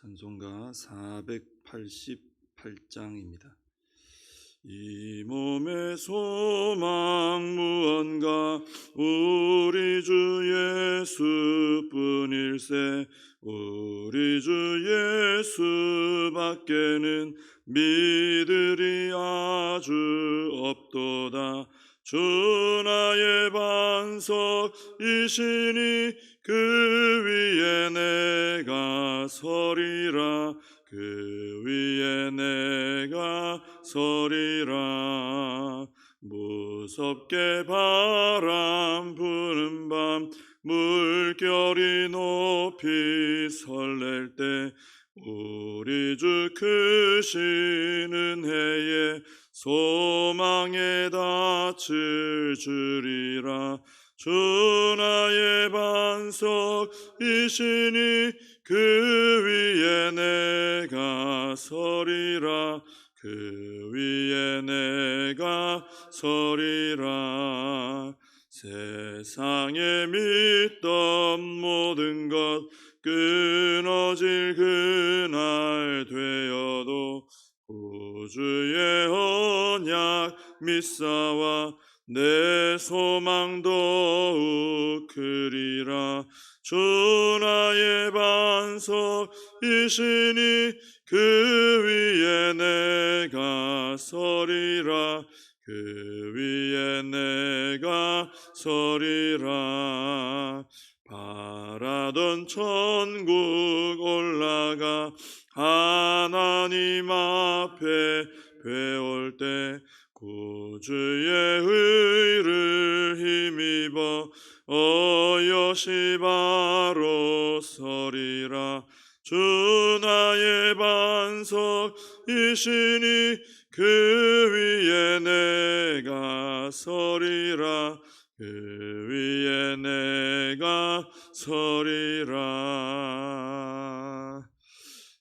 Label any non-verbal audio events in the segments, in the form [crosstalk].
찬송가 488장입니다. 이 몸의 소망 무언가 우리 주 예수뿐일세 우리 주 예수밖에는 믿으리 아주 없도다 주 나의 반석이시니 그 위에 내가 서리라. 그 위에 내가 서리라. 무섭게 바람 부는 밤 물결이 높이 설렐 때 우리 주 크신 은혜에 소망에 닿칠 줄이라. 주 나의 반석이시니 그 위에 내가 서리라. 그 위에 내가 서리라. 세상에 믿던 모든 것 끊어질 그날 되어도 구주의 언약 믿사와 내 소망 더욱 크리라. 주 나의 반석이시니 그 위에 내가 서리라. 그 위에 내가 서리라. 바라던 천국 올라가 하나님 앞에 배울 때 구주의 의를 힘입어 어여시 바로 서리라. 주 나의 반석이시니 그 위에 내가 서리라. 그 위에 내가 서리라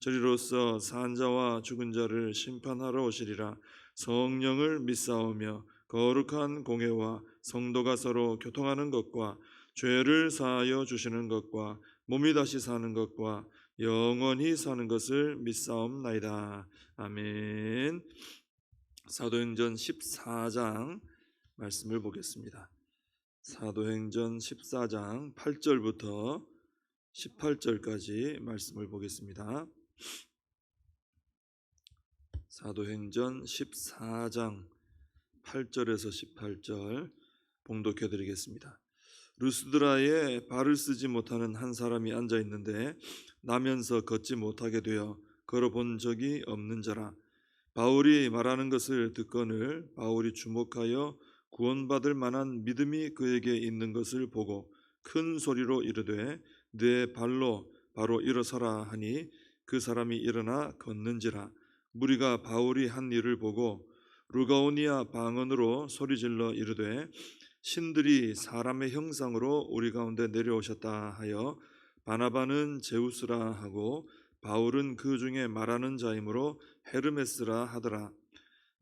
저리로서 산 자와 죽은 자를 심판하러 오시리라 성령을 믿사오며 거룩한 공회와 성도가 서로 교통하는 것과 죄를 사하여 주시는 것과 몸이 다시 사는 것과 영원히 사는 것을 믿사옵나이다. 아멘. 사도행전 14장 말씀을 보겠습니다. 사도행전 14장 8절부터 18절까지 말씀을 보겠습니다. 사도행전 14장 8절에서 18절 봉독해 드리겠습니다. 루스드라에 발을 쓰지 못하는 한 사람이 앉아 있는데 나면서 걷지 못하게 되어 걸어본 적이 없는 자라 바울이 말하는 것을 듣거늘 바울이 주목하여 구원받을 만한 믿음이 그에게 있는 것을 보고 큰 소리로 이르되 내 발로 바로 일어서라 하니 그 사람이 일어나 걷는지라. 무리가 바울이 한 일을 보고 루가오니아 방언으로 소리질러 이르되 신들이 사람의 형상으로 우리 가운데 내려오셨다 하여 바나바는 제우스라 하고 바울은 그 중에 말하는 자이므로 헤르메스라 하더라.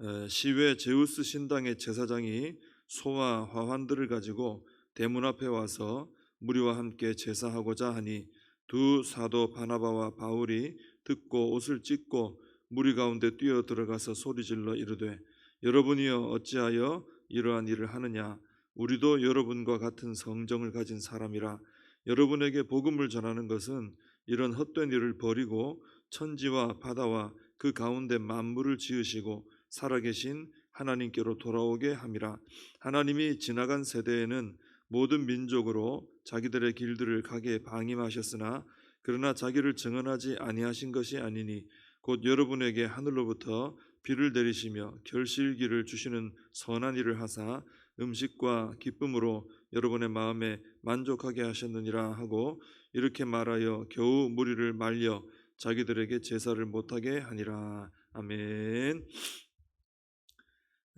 에, 시외 제우스 신당의 제사장이 소와 화환들을 가지고 대문 앞에 와서 무리와 함께 제사하고자 하니 두 사도 바나바와 바울이 듣고 옷을 찢고 무리 가운데 뛰어 들어가서 소리질러 이르되 여러분이여 어찌하여 이러한 일을 하느냐? 우리도 여러분과 같은 성정을 가진 사람이라. 여러분에게 복음을 전하는 것은 이런 헛된 일을 버리고 천지와 바다와 그 가운데 만물을 지으시고 살아계신 하나님께로 돌아오게 함이라. 하나님이 지나간 세대에는 모든 민족으로 자기들의 길들을 가게 방임하셨으나 그러나 자기를 증언하지 아니하신 것이 아니니 곧 여러분에게 하늘로부터 비를 내리시며 결실기를 주시는 선한 일을 하사 음식과 기쁨으로 여러분의 마음에 만족하게 하셨느니라 하고 이렇게 말하여 겨우 무리를 말려 자기들에게 제사를 못하게 하니라. 아멘.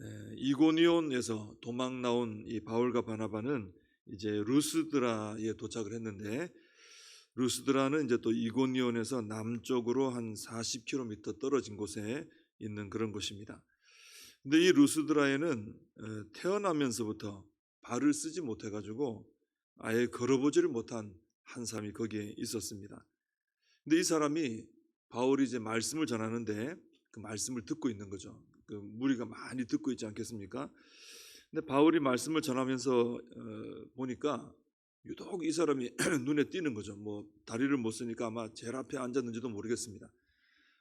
에, 이고니온에서 도망 나온 이 바울과 바나바는 이제 루스드라에 도착을 했는데 루스드라는 이제 또 이고니온에서 남쪽으로 한 40km 떨어진 곳에 있는 그런 곳입니다. 근데 이 루스드라에는 어, 태어나면서부터 발을 쓰지 못해 가지고 아예 걸어보지를 못한 한 사람이 거기에 있었습니다. 근데 이 사람이 바울이 이제 말씀을 전하는데 그 말씀을 듣고 있는 거죠. 그 무리가 많이 듣고 있지 않겠습니까? 근데 바울이 말씀을 전하면서 어, 보니까 유독 이 사람이 [clears throat] 눈에 띄는 거죠. 뭐 다리를 못 쓰니까 아마 제일 앞에 앉았는지도 모르겠습니다.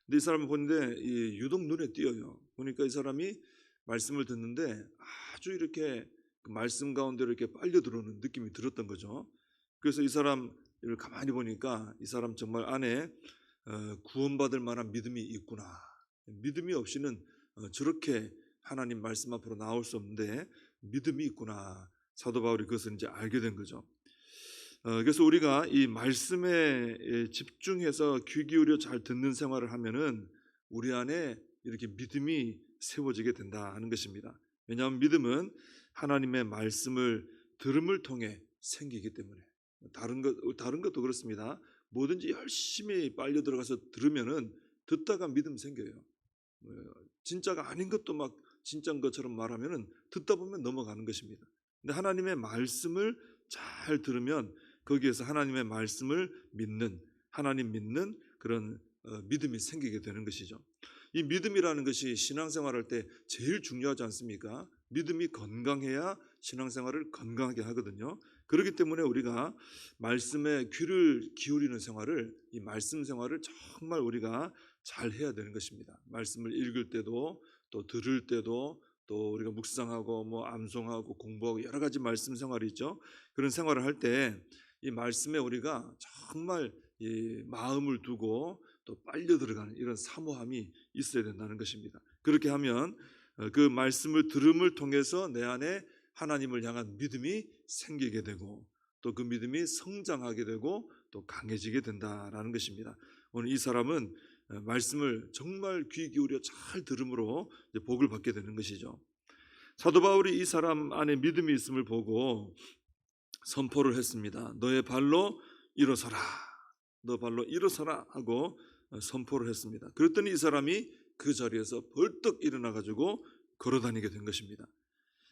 근데 이 사람을 보는데 이 유독 눈에 띄어요. 보니까 이 사람이 말씀을 듣는데 아주 이렇게 그 말씀 가운데로 이렇게 빨려 들어오는 느낌이 들었던 거죠. 그래서 이 사람을 가만히 보니까 이 사람 정말 안에 어, 구원받을 만한 믿음이 있구나. 믿음이 없이는 어, 저렇게 하나님 말씀 앞으로 나올 수 없는데 믿음이 있구나. 사도 바울이 그것을 이제 알게 된 거죠. 어, 그래서 우리가 이 말씀에 예, 집중해서 귀 기울여 잘 듣는 생활을 하면은 우리 안에 이렇게 믿음이 세워지게 된다 하는 것입니다. 왜냐하면 믿음은 하나님의 말씀을 들음을 통해 생기기 때문에 다른 것 다른 것도 그렇습니다. 뭐든지 열심히 빨려 들어가서 들으면은 듣다가 믿음 생겨요. 어, 진짜가 아닌 것도 막 진짜인 것처럼 말하면은 듣다 보면 넘어가는 것입니다. 근데 하나님의 말씀을 잘 들으면 거기에서 하나님의 말씀을 믿는 하나님 믿는 그런 어, 믿음이 생기게 되는 것이죠. 이 믿음이라는 것이 신앙생활할 때 제일 중요하지 않습니까? 믿음이 건강해야 신앙생활을 건강하게 하거든요. 그렇기 때문에 우리가 말씀에 귀를 기울이는 생활을 이 말씀 생활을 정말 우리가 잘 해야 되는 것입니다. 말씀을 읽을 때도 또 들을 때도 또 우리가 묵상하고 뭐 암송하고 공부하고 여러 가지 말씀 생활이 있죠. 그런 생활을 할 때 이 말씀에 우리가 정말 이 마음을 두고 또 빨려 들어가는 이런 사모함이 있어야 된다는 것입니다. 그렇게 하면 어, 그 말씀을 들음을 통해서 내 안에 하나님을 향한 믿음이 생기게 되고 또 그 믿음이 성장하게 되고 또 강해지게 된다라는 것입니다. 오늘 이 사람은 어, 말씀을 정말 귀 기울여 잘 들음으로 복을 받게 되는 것이죠. 사도 바울이 이 사람 안에 믿음이 있음을 보고 선포를 했습니다. 너의 발로 일어서라. 너 발로 일어서라 하고 어, 선포를 했습니다. 그랬더니 이 사람이 그 자리에서 벌떡 일어나 가지고 걸어 다니게 된 것입니다.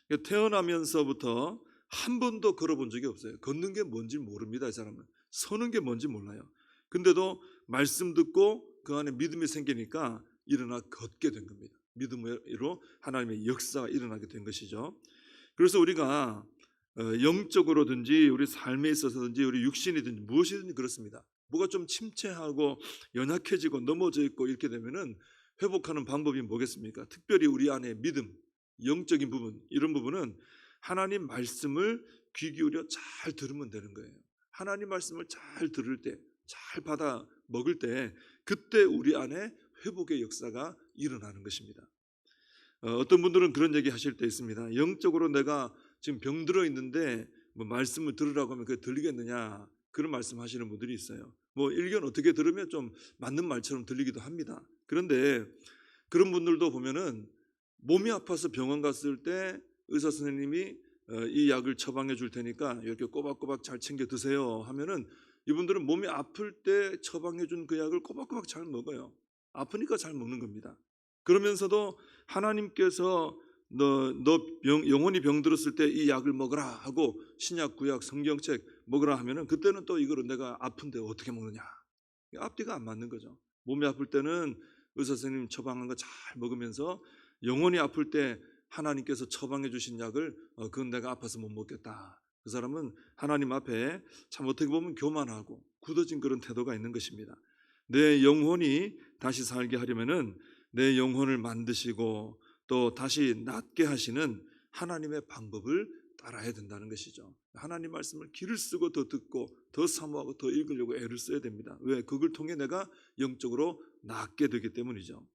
그러니까 태어나면서부터 한 번도 걸어본 적이 없어요. 걷는 게 뭔지 모릅니다. 이 사람은 서는 게 뭔지 몰라요. 근데도 말씀 듣고 그 안에 믿음이 생기니까 일어나 걷게 된 겁니다. 믿음으로 하나님의 역사가 일어나게 된 것이죠. 그래서 우리가 어, 영적으로든지 우리 삶에 있어서든지 우리 육신이든지 무엇이든지 그렇습니다. 뭐가 좀 침체하고 연약해지고 넘어져 있고 이렇게 되면은 회복하는 방법이 뭐겠습니까? 특별히 우리 안에 믿음, 영적인 부분 이런 부분은 하나님 말씀을 귀 기울여 잘 들으면 되는 거예요. 하나님 말씀을 잘 들을 때, 잘 받아 먹을 때 그때 우리 안에 회복의 역사가 일어나는 것입니다. 어, 어떤 분들은 그런 얘기 하실 때 있습니다. 영적으로 내가 지금 병들어 있는데 뭐 말씀을 들으라고 하면 그게 들리겠느냐 그런 말씀 하시는 분들이 있어요. 뭐 일견 어떻게 들으면 좀 맞는 말처럼 들리기도 합니다. 그런데 그런 분들도 보면은 몸이 아파서 병원 갔을 때 의사 선생님이 어, 이 약을 처방해 줄 테니까 이렇게 꼬박꼬박 잘 챙겨 드세요 하면은 이분들은 몸이 아플 때 처방해 준 그 약을 꼬박꼬박 잘 먹어요. 아프니까 잘 먹는 겁니다. 그러면서도 하나님께서 너, 너 병, 영원히 병들었을 때 이 약을 먹어라 하고 신약, 구약, 성경책 먹으라 하면은 그때는 또 이거를 내가 아픈데 어떻게 먹느냐. 앞뒤가 안 맞는 거죠. 몸이 아플 때는 의사 선생님 처방한 거 잘 먹으면서 영원히 아플 때 하나님께서 처방해 주신 약을 어, 그건 내가 아파서 못 먹겠다. 그 사람은 하나님 앞에 참 어떻게 보면 교만하고 굳어진 그런 태도가 있는 것입니다. 내 영혼이 다시 살게 하려면은 내 영혼을 만드시고 또 다시 낫게 하시는 하나님의 방법을 따라야 된다는 것이죠. 하나님 말씀을 길을 쓰고 더 듣고 더 사모하고 더 읽으려고 애를 써야 됩니다. 왜? 그걸 통해 내가 영적으로 낫게 되기 때문이죠.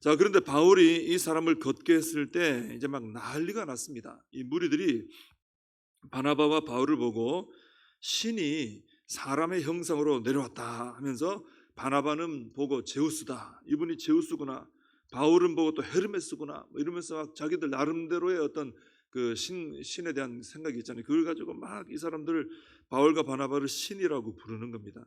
자, 그런데 바울이 이 사람을 걷게 했을 때 이제 막 난리가 났습니다. 이 무리들이 바나바와 바울을 보고 신이 사람의 형상으로 내려왔다 하면서 바나바는 보고 제우스다. 이분이 제우스구나. 바울은 보고 또 헤르메스구나. 뭐 이러면서 막 자기들 나름대로의 어떤 그 신, 신에 대한 생각이 있잖아요. 그걸 가지고 막 이 사람들을 바울과 바나바를 신이라고 부르는 겁니다.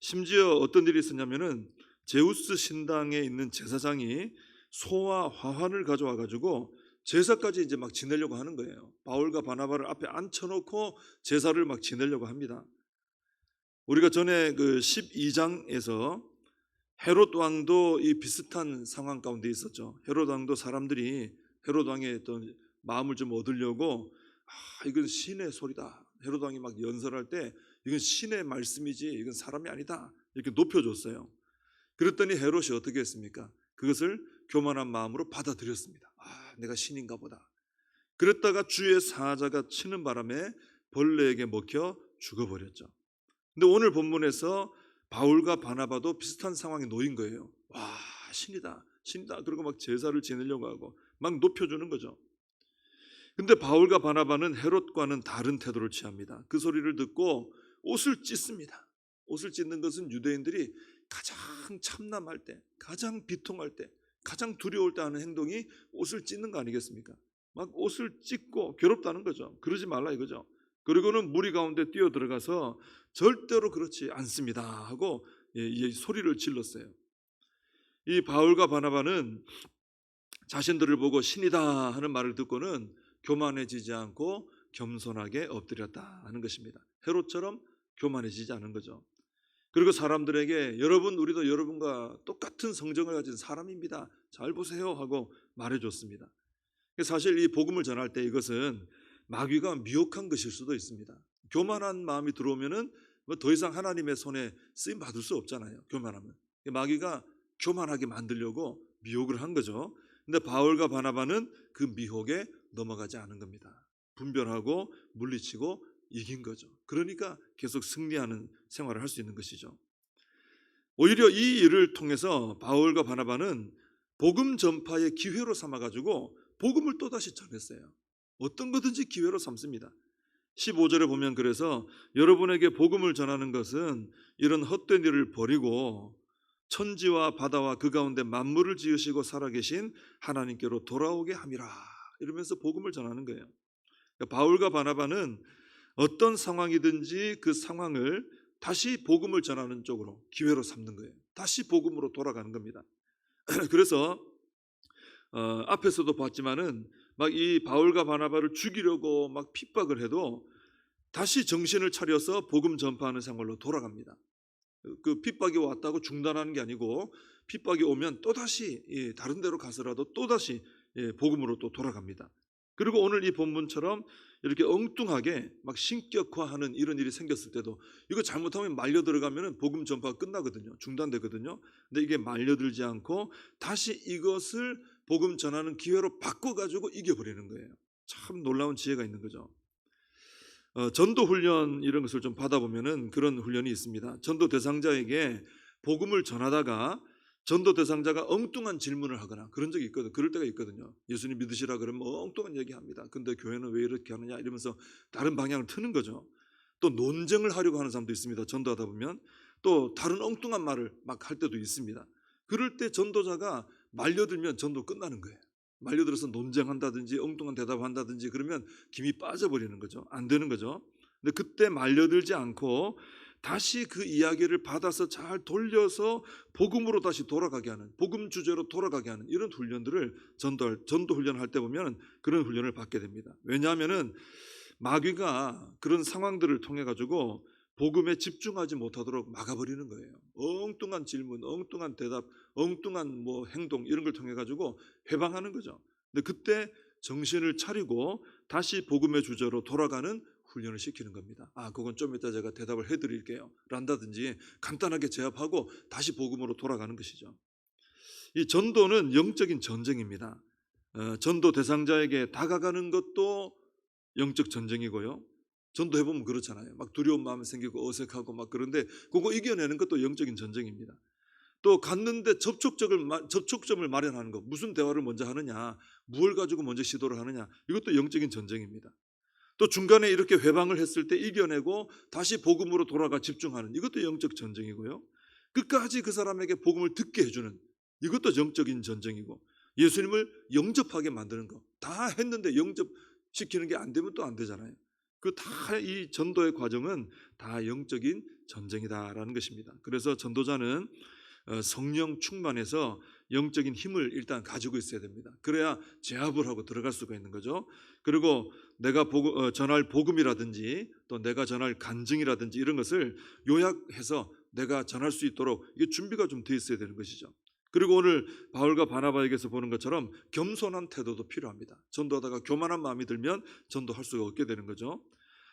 심지어 어떤 일이 있었냐면은 제우스 신당에 있는 제사장이 소와 화환을 가져와 가지고 제사까지 이제 막 지내려고 하는 거예요. 바울과 바나바를 앞에 앉혀놓고 제사를 막 지내려고 합니다. 우리가 전에 그 12장에서 헤롯 왕도 이 비슷한 상황 가운데 있었죠. 헤롯 왕도 사람들이 헤롯 왕의 어떤 마음을 좀 얻으려고 아, 이건 신의 소리다. 헤롯 왕이 막 연설할 때 이건 신의 말씀이지 이건 사람이 아니다. 이렇게 높여줬어요. 그랬더니 헤롯이 어떻게 했습니까? 그것을 교만한 마음으로 받아들였습니다. 아, 내가 신인가 보다. 그랬다가 주의 사자가 치는 바람에 벌레에게 먹혀 죽어버렸죠. 근데 오늘 본문에서 바울과 바나바도 비슷한 상황에 놓인 거예요. 와, 신이다. 신이다. 그리고 막 제사를 지내려고 하고 막 높여주는 거죠. 근데 바울과 바나바는 헤롯과는 다른 태도를 취합니다. 그 소리를 듣고 옷을 찢습니다. 옷을 찢는 것은 유대인들이 가장 참남할 때, 가장 비통할 때, 가장 두려울 때 하는 행동이 옷을 찢는 거 아니겠습니까? 막 옷을 찢고 괴롭다는 거죠. 그러지 말라 이거죠. 그리고는 무리 가운데 뛰어 들어가서 절대로 그렇지 않습니다 하고 예, 이 소리를 질렀어요. 이 바울과 바나바는 자신들을 보고 신이다 하는 말을 듣고는 교만해지지 않고 겸손하게 엎드렸다 하는 것입니다. 헤롯처럼 교만해지지 않은 거죠. 그리고 사람들에게 여러분 우리도 여러분과 똑같은 성정을 가진 사람입니다. 잘 보세요 하고 말해줬습니다. 사실 이 복음을 전할 때 이것은 마귀가 미혹한 것일 수도 있습니다. 교만한 마음이 들어오면은 뭐 더 이상 하나님의 손에 쓰임 받을 수 없잖아요. 교만하면 마귀가 교만하게 만들려고 미혹을 한 거죠. 근데 바울과 바나바는 그 미혹에 넘어가지 않은 겁니다. 분별하고 물리치고 이긴 거죠. 그러니까 계속 승리하는 생활을 할 수 있는 것이죠. 오히려 이 일을 통해서 바울과 바나바는 복음 전파의 기회로 삼아 가지고 복음을 또다시 전했어요. 어떤 거든지 기회로 삼습니다. 15절에 보면 그래서 여러분에게 복음을 전하는 것은 이런 헛된 일을 버리고 천지와 바다와 그 가운데 만물을 지으시고 살아계신 하나님께로 돌아오게 함이라 이러면서 복음을 전하는 거예요. 그러니까 바울과 바나바는 어떤 상황이든지 그 상황을 다시 복음을 전하는 쪽으로 기회로 삼는 거예요. 다시 복음으로 돌아가는 겁니다. [clears throat] 그래서 어, 앞에서도 봤지만은 막 이 바울과 바나바를 죽이려고 막 핍박을 해도 다시 정신을 차려서 복음 전파하는 생활로 돌아갑니다. 그 핍박이 왔다고 중단하는 게 아니고 핍박이 오면 또 다시 다른 데로 가서라도 또 다시 복음으로 또 돌아갑니다. 그리고 오늘 이 본문처럼 이렇게 엉뚱하게 막 신격화하는 이런 일이 생겼을 때도 이거 잘못하면 말려 들어가면 복음 전파가 끝나거든요. 중단되거든요. 근데 이게 말려들지 않고 다시 이것을 복음 전하는 기회로 바꿔가지고 이겨버리는 거예요. 참 놀라운 지혜가 있는 거죠. 어, 전도 훈련 이런 것을 좀 받아보면은 그런 훈련이 있습니다. 전도 대상자에게 복음을 전하다가 전도 대상자가 엉뚱한 질문을 하거나 그런 적이 있거든. 그럴 때가 있거든요. 예수님 믿으시라 그러면 뭐 엉뚱한 얘기합니다. 근데 교회는 왜 이렇게 하느냐 이러면서 다른 방향을 트는 거죠. 또 논쟁을 하려고 하는 사람도 있습니다. 전도하다 보면 또 다른 엉뚱한 말을 막 할 때도 있습니다. 그럴 때 전도자가 말려들면 전도 끝나는 거예요. 말려들어서 논쟁한다든지 엉뚱한 대답한다든지 그러면 김이 빠져버리는 거죠. 안 되는 거죠. 근데 그때 말려들지 않고 다시 그 이야기를 받아서 잘 돌려서 복음으로 다시 돌아가게 하는 복음 주제로 돌아가게 하는 이런 훈련들을 전도 전도 훈련할 때 보면 그런 훈련을 받게 됩니다. 왜냐하면은 마귀가 그런 상황들을 통해 가지고 복음에 집중하지 못하도록 막아버리는 거예요. 엉뚱한 질문, 엉뚱한 대답, 엉뚱한 뭐 행동 이런 걸 통해 가지고 해방하는 거죠. 근데 그때 정신을 차리고 다시 복음의 주제로 돌아가는 훈련을 시키는 겁니다. 아, 그건 좀 이따 제가 대답을 해드릴게요. 란다든지 간단하게 제압하고 다시 복음으로 돌아가는 것이죠. 이 전도는 영적인 전쟁입니다. 어, 전도 대상자에게 다가가는 것도 영적 전쟁이고요. 전도 해보면 그렇잖아요. 막 두려운 마음이 생기고 어색하고 막 그런데 그거 이겨내는 것도 영적인 전쟁입니다. 또 갔는데 접촉점을 접촉점을 마련하는 것 무슨 대화를 먼저 하느냐, 무엇을 가지고 먼저 시도를 하느냐 이것도 영적인 전쟁입니다. 또 중간에 이렇게 회방을 했을 때 이겨내고 다시 복음으로 돌아가 집중하는 이것도 영적 전쟁이고요. 끝까지 그 사람에게 복음을 듣게 해주는 이것도 영적인 전쟁이고 예수님을 영접하게 만드는 거 다 했는데 영접시키는 게 안 되면 또 안 되잖아요. 그 다 이 전도의 과정은 다 영적인 전쟁이다라는 것입니다. 그래서 전도자는 어, 성령 충만해서 영적인 힘을 일단 가지고 있어야 됩니다. 그래야 제압을 하고 들어갈 수가 있는 거죠. 그리고 내가 복음, 어, 전할 복음이라든지 또 내가 전할 간증이라든지 이런 것을 요약해서 내가 전할 수 있도록 이게 준비가 좀 돼 있어야 되는 것이죠. 그리고 오늘 바울과 바나바에게서 보는 것처럼 겸손한 태도도 필요합니다. 전도하다가 교만한 마음이 들면 전도할 수가 없게 되는 거죠.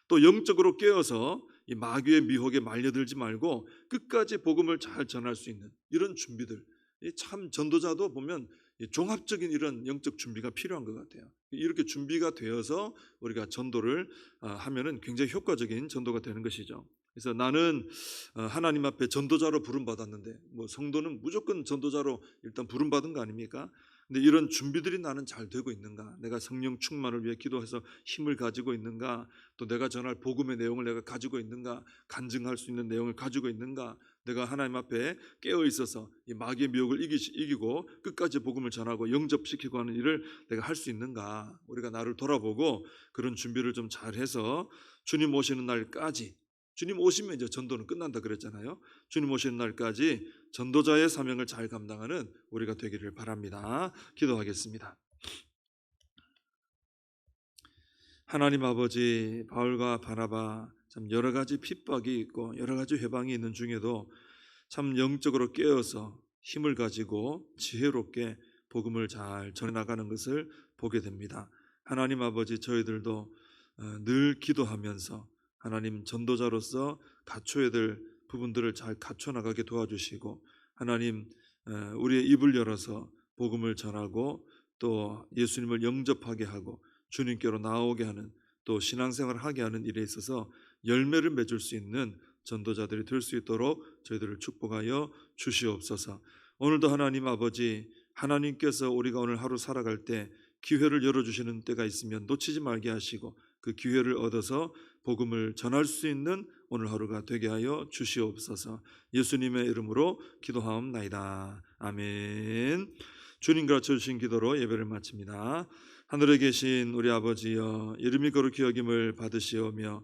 또 영적으로 깨어서 이 마귀의 미혹에 말려들지 말고 끝까지 복음을 잘 전할 수 있는 이런 준비들. 이참 전도자도 보면 이 종합적인 이런 영적 준비가 필요한 것 같아요. 이렇게 준비가 되어서 우리가 전도를 아, 하면은 굉장히 효과적인 전도가 되는 것이죠. 그래서 나는 어, 하나님 앞에 전도자로 부름 받았는데 뭐 성도는 무조건 전도자로 일단 부름 받은 거 아닙니까? 근데 이런 준비들이 나는 잘 되고 있는가? 내가 성령 충만을 위해 기도해서 힘을 가지고 있는가? 또 내가 전할 복음의 내용을 내가 가지고 있는가? 간증할 수 있는 내용을 가지고 있는가? 내가 하나님 앞에 깨어 있어서 이 마귀의 미혹을 이기, 이기고 끝까지 복음을 전하고 영접시키고 하는 일을 내가 할 수 있는가? 우리가 나를 돌아보고 그런 준비를 좀 잘해서 주님 오시는 날까지 주님 오시면 이제 전도는 끝난다 그랬잖아요. 주님 오시는 날까지 전도자의 사명을 잘 감당하는 우리가 되기를 바랍니다. 기도하겠습니다. 하나님 아버지 바울과 바나바 참 여러 가지 핍박이 있고 여러 가지 회방이 있는 중에도 참 영적으로 깨어서 힘을 가지고 지혜롭게 복음을 잘 전해 나가는 것을 보게 됩니다. 하나님 아버지 저희들도 어, 늘 기도하면서 하나님 전도자로서 갖춰야 될 부분들을 잘 갖춰 나가게 도와주시고 하나님 어, 우리의 입을 열어서 복음을 전하고 또 예수님을 영접하게 하고 주님께로 나오게 하는 또 신앙생활을 하게 하는 일에 있어서 열매를 맺을 수 있는 전도자들이 될 수 있도록 저희들을 축복하여 주시옵소서. 오늘도 하나님 아버지 하나님께서 우리가 오늘 하루 살아갈 때 기회를 열어 주시는 때가 있으면 놓치지 말게 하시고 그 기회를 얻어서 복음을 전할 수 있는 오늘 하루가 되게 하여 주시옵소서. 예수님의 이름으로 기도하옵나이다. 아멘. 주님 가르쳐 주신 기도로 예배를 마칩니다. 하늘에 계신 우리 아버지여 이름이 거룩히 여김을 받으시오며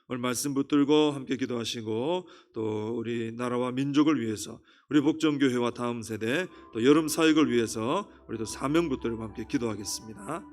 오늘 말씀 붙들고 함께 기도하시고 또 우리 나라와 민족을 위해서 우리 복정교회와 다음 세대 또 여름 사역을 위해서 우리도 사명 붙들고 함께 기도하겠습니다.